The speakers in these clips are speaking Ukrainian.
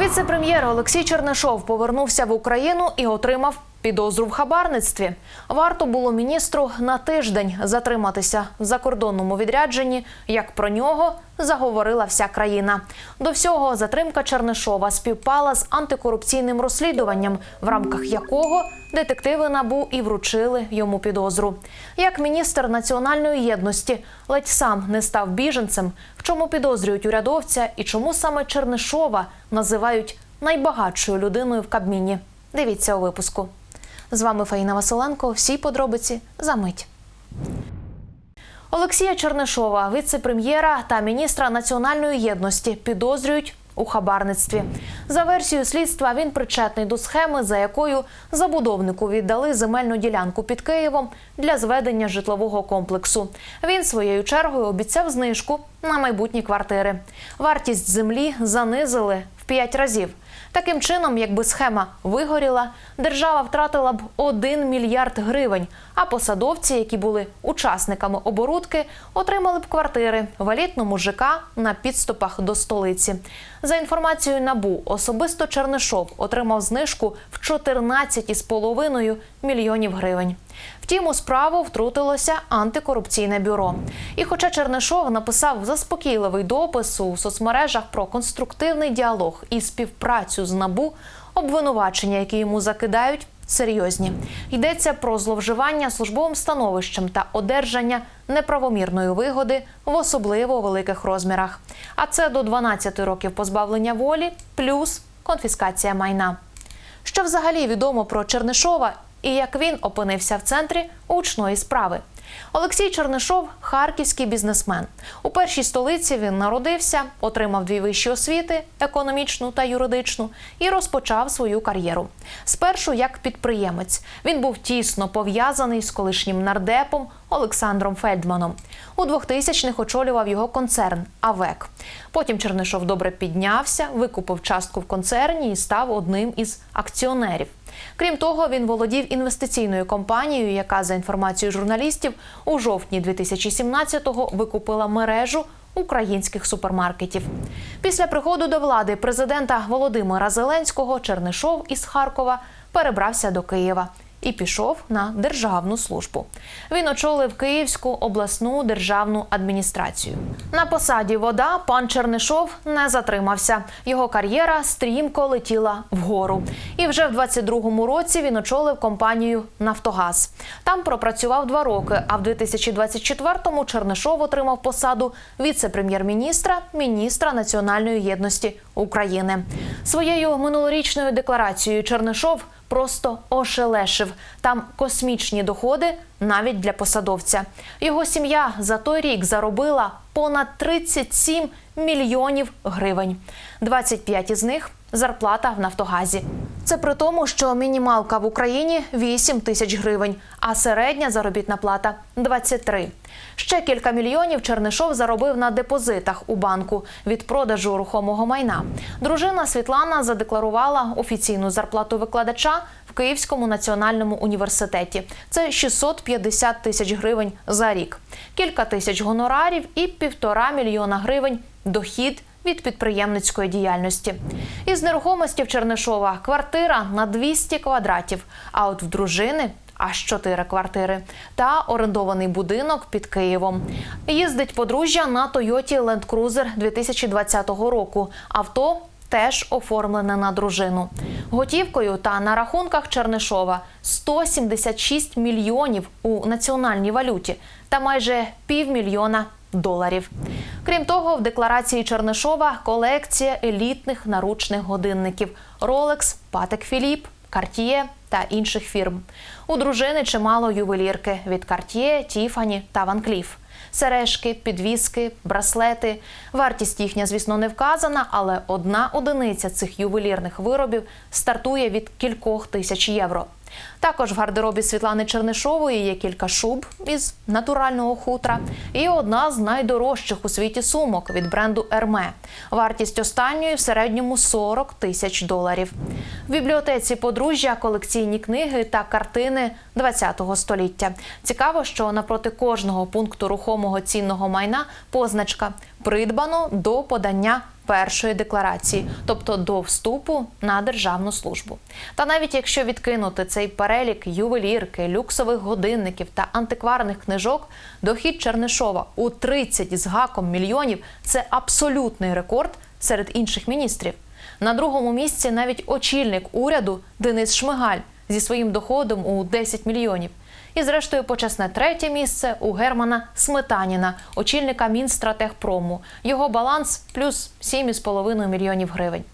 Віце-прем'єр Олексій Чернишов повернувся в Україну і отримав підозру в хабарництві. Варто було міністру на тиждень затриматися в закордонному відрядженні. Як про нього заговорила вся країна. До всього затримка Чернишова співпала з антикорупційним розслідуванням, в рамках якого детективи набу і вручили йому підозру. Як міністр національної єдності ледь сам не став біженцем, в чому підозрюють урядовця і чому саме Чернишова називають найбагатшою людиною в Кабміні. Дивіться у випуску. З вами Фаїна Василенко. Всі подробиці за мить. Олексія Чернишова, віце-прем'єра та міністра національної єдності, підозрюють у хабарництві. За версією слідства, він причетний до схеми, за якою забудовнику віддали земельну ділянку під Києвом для зведення житлового комплексу. Він своєю чергою обіцяв знижку на майбутні квартири. Вартість землі занизили в п'ять разів. Таким чином, якби схема вигоріла, держава втратила б 1 мільярд гривень. А посадовці, які були учасниками оборудки, отримали б квартири в елітному ЖК на підступах до столиці. За інформацією набу, особисто Чернишов отримав знижку в 14,5 мільйонів гривень. Втім, у справу втрутилося антикорупційне бюро. І хоча Чернишов написав заспокійливий допис у соцмережах про конструктивний діалог і співпрацю з набу, обвинувачення, які йому закидають, серйозні. Йдеться про зловживання службовим становищем та одержання неправомірної вигоди в особливо великих розмірах. А це до 12 років позбавлення волі плюс конфіскація майна. Що взагалі відомо про Чернишова і як він опинився в центрі гучної справи? Олексій Чернишов харківський бізнесмен. У першій столиці він народився, отримав дві вищі освіти економічну та юридичну, і розпочав свою кар'єру. Спершу як підприємець. Він був тісно пов'язаний з колишнім нардепом Олександром Фельдманом. У 2000-х очолював його концерн АВЕК. Потім Чернишов добре піднявся, викупив частку в концерні і став одним із акціонерів. Крім того, він володів інвестиційною компанією, яка, за інформацією журналістів, у жовтні 2017-го викупила мережу українських супермаркетів. Після приходу до влади президента Володимира Зеленського Чернишов із Харкова перебрався до Києва. І пішов на державну службу. Він очолив Київську обласну державну адміністрацію. На посаді вода пан Чернишов не затримався. Його кар'єра стрімко летіла вгору. І вже в 22-му році він очолив компанію Нафтогаз. Там пропрацював два роки. А в 2024-му Чернишов отримав посаду віце-прем'єр-міністра, міністра національної єдності України. Своєю минулорічною декларацією Чернишов просто ошелешив. Там космічні доходи навіть для посадовця. Його сім'я за той рік заробила понад 37 мільйонів гривень. 25 із них зарплата в Нафтогазі. Це при тому, що мінімалка в Україні 8 тисяч гривень, а середня заробітна плата 23. Ще кілька мільйонів Чернишов заробив на депозитах у банку від продажу рухомого майна. Дружина Світлана задекларувала офіційну зарплату викладача в Київському національному університеті. Це 650 тисяч гривень за рік, кілька тисяч гонорарів і півтора мільйона гривень дохід від підприємницької діяльності. Із нерухомості в Чернишова квартира на 200 квадратів. А от в дружини аж 4 квартири та орендований будинок під Києвом. Їздить подружжя на Тойоті Land Cruiser 2020 року. Авто теж оформлене на дружину. Готівкою та на рахунках Чернишова 176 мільйонів у національній валюті та майже півмільйона доларів. Крім того, в декларації Чернишова колекція елітних наручних годинників Rolex, Patek Philippe, Cartier та інших фірм. У дружини чимало ювелірки від Cartier, Tiffany та Van Cleef. Сережки, підвіски, браслети. Вартість їхня, звісно, не вказана, але одна одиниця цих ювелірних виробів стартує від кількох тисяч євро. Також в гардеробі Світлани Чернишової є кілька шуб із натурального хутра і одна з найдорожчих у світі сумок від бренду Ерме. Вартість останньої в середньому 40 тисяч доларів. В бібліотеці подружжя колекційні книги та картини ХХ століття. Цікаво, що напроти кожного пункту рухомого цінного майна позначка придбано до подання першої декларації, тобто до вступу на державну службу. Та навіть якщо відкинути цей перелік ювелірки, люксових годинників та антикварних книжок, дохід Чернишова у 30 з гаком мільйонів це абсолютний рекорд серед інших міністрів. На другому місці навіть очільник уряду Денис Шмигаль зі своїм доходом у 10 мільйонів. І, зрештою, почесне третє місце у Германа Сметаніна, очільника Мінстратегпрому. Його баланс плюс 7,5 мільйонів гривень.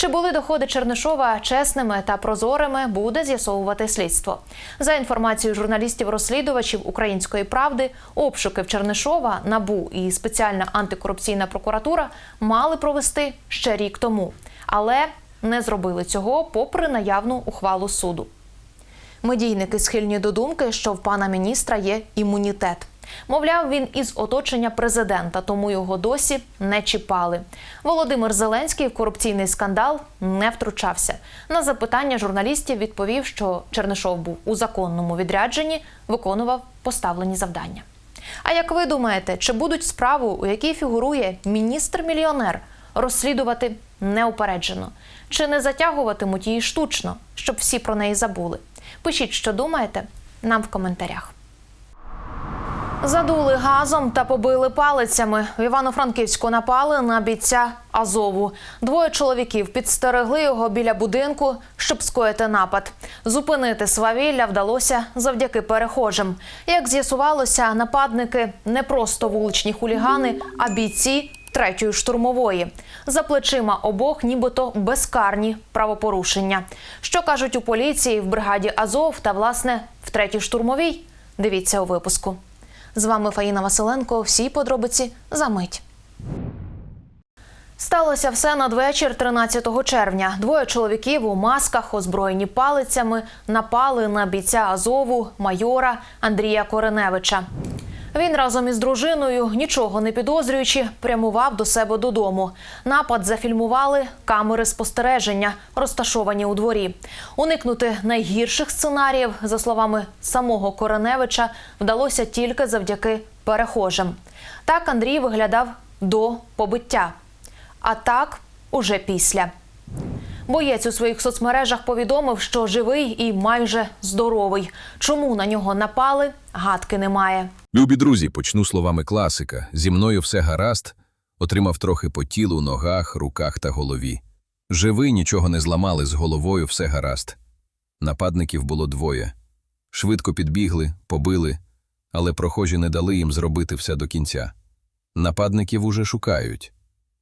Чи були доходи Чернишова чесними та прозорими, буде з'ясовувати слідство. За інформацією журналістів-розслідувачів Української правди, обшуки в Чернишова, НАБУ і спеціальна антикорупційна прокуратура мали провести ще рік тому, але не зробили цього попри наявну ухвалу суду. Медійники схильні до думки, що в пана міністра є імунітет. Мовляв, він із оточення президента, тому його досі не чіпали. Володимир Зеленський в корупційний скандал не втручався. На запитання журналістів відповів, що Чернишов був у законному відрядженні, виконував поставлені завдання. А як ви думаєте, чи будуть справу, у якій фігурує міністр-мільйонер, розслідувати неупереджено? Чи не затягуватимуть її штучно, щоб всі про неї забули? Пишіть, що думаєте, нам в коментарях. Задули газом та побили палицями. В Івано-Франківську напали на бійця Азову. Двоє чоловіків підстерегли його біля будинку, щоб скоїти напад. Зупинити свавілля вдалося завдяки перехожим. Як з'ясувалося, нападники не просто вуличні хулігани, а бійці третьої штурмової. За плечима обох, нібито безкарні правопорушення. Що кажуть у поліції в бригаді Азов та власне в третій штурмовій? Дивіться у випуску. З вами Фаїна Василенко. Всі подробиці за мить. Сталося все надвечір 13 червня. Двоє чоловіків у масках, озброєні палицями, напали на бійця Азову майора Андрія Кореневича. Він разом із дружиною, нічого не підозрюючи, прямував до себе додому. Напад зафільмували камери спостереження, розташовані у дворі. Уникнути найгірших сценаріїв, за словами самого Кореневича, вдалося тільки завдяки перехожим. Так Андрій виглядав до побиття, а так уже після. Боєць у своїх соцмережах повідомив, що живий і майже здоровий. Чому на нього напали, гадки немає. Любі друзі, почну словами класика. Зі мною все гаразд. Отримав трохи по тілу, ногах, руках та голові. Живий, нічого не зламали, з головою все гаразд. Нападників було двоє. Швидко підбігли, побили, але прохожі не дали їм зробити все до кінця. Нападників уже шукають.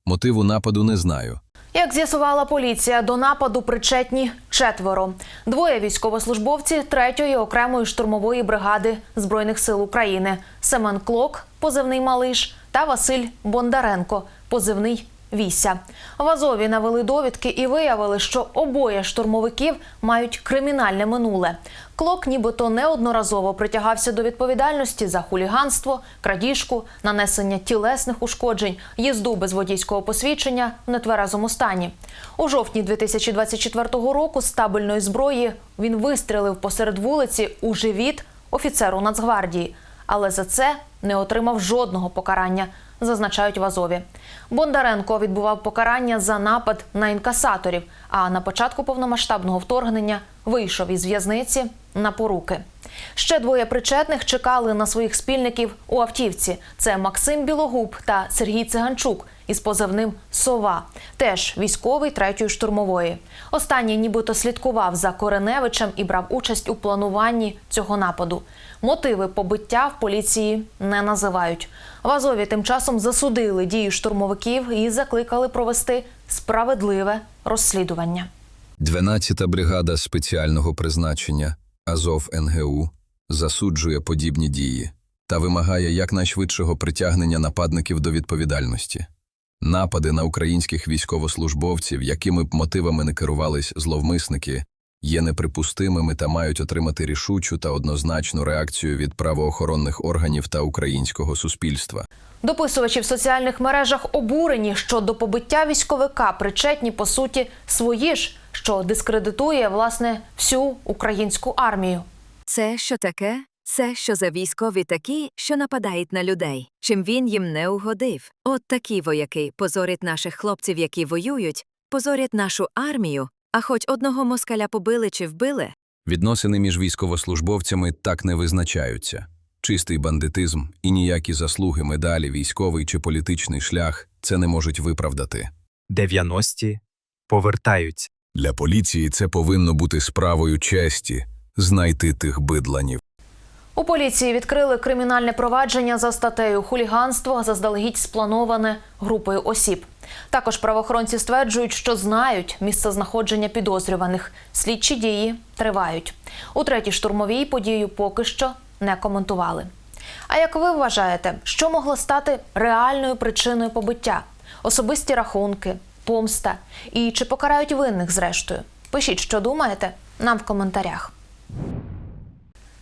Мотиву нападу не знаю. Як з'ясувала поліція, до нападу причетні четверо. Двоє військовослужбовці третьої окремої штурмової бригади збройних сил України: Семен Клок, позивний Малиш, та Василь Бондаренко, позивний Віся. В Азові навели довідки і виявили, що обоє штурмовиків мають кримінальне минуле. Клок, нібито неодноразово притягався до відповідальності за хуліганство, крадіжку, нанесення тілесних ушкоджень, їзду без водійського посвідчення в нетверезому стані. У жовтні 2024 року з табельної зброї він вистрілив посеред вулиці у живіт офіцеру Нацгвардії, але за це не отримав жодного покарання. Зазначають в Азові. Бондаренко відбував покарання за напад на інкасаторів. А на початку повномасштабного вторгнення вийшов із в'язниці на поруки. Ще двоє причетних чекали на своїх спільників у автівці. Це Максим Білогуб та Сергій Циганчук із позивним Сова, теж військовий третьої штурмової. Останній нібито слідкував за Кореневичем і брав участь у плануванні цього нападу. Мотиви побиття в поліції не називають. В Азові тим часом засудили дії штурмовиків і закликали провести справедливе розслідування. 12-та бригада спеціального призначення Азов НГУ засуджує подібні дії та вимагає якнайшвидшого притягнення нападників до відповідальності. Напади на українських військовослужбовців, якими б мотивами не керувались зловмисники, є неприпустимими та мають отримати рішучу та однозначну реакцію від правоохоронних органів та українського суспільства. Дописувачі в соціальних мережах обурені, що до побиття військовика причетні по суті свої ж, що дискредитує власне всю українську армію. Це що таке? Це що за військові такі, що нападають на людей, чим він їм не угодив. От такі вояки позорять наших хлопців, які воюють, позорять нашу армію, а хоч одного москаля побили чи вбили. Відносини між військовослужбовцями так не визначаються. Чистий бандитизм і ніякі заслуги, медалі, військовий чи політичний шлях це не можуть виправдати. 90-ті повертаються. Для поліції це повинно бути справою честі знайти тих бидланів. У поліції відкрили кримінальне провадження за статтею хуліганство заздалегідь сплановане групою осіб. Також правоохоронці стверджують, що знають місце знаходження підозрюваних. Слідчі дії тривають. У третій штурмовій подію поки що не коментували. А як ви вважаєте, що могло стати реальною причиною побиття? Особисті рахунки, помста і чи покарають винних зрештою? Пишіть, що думаєте, нам в коментарях.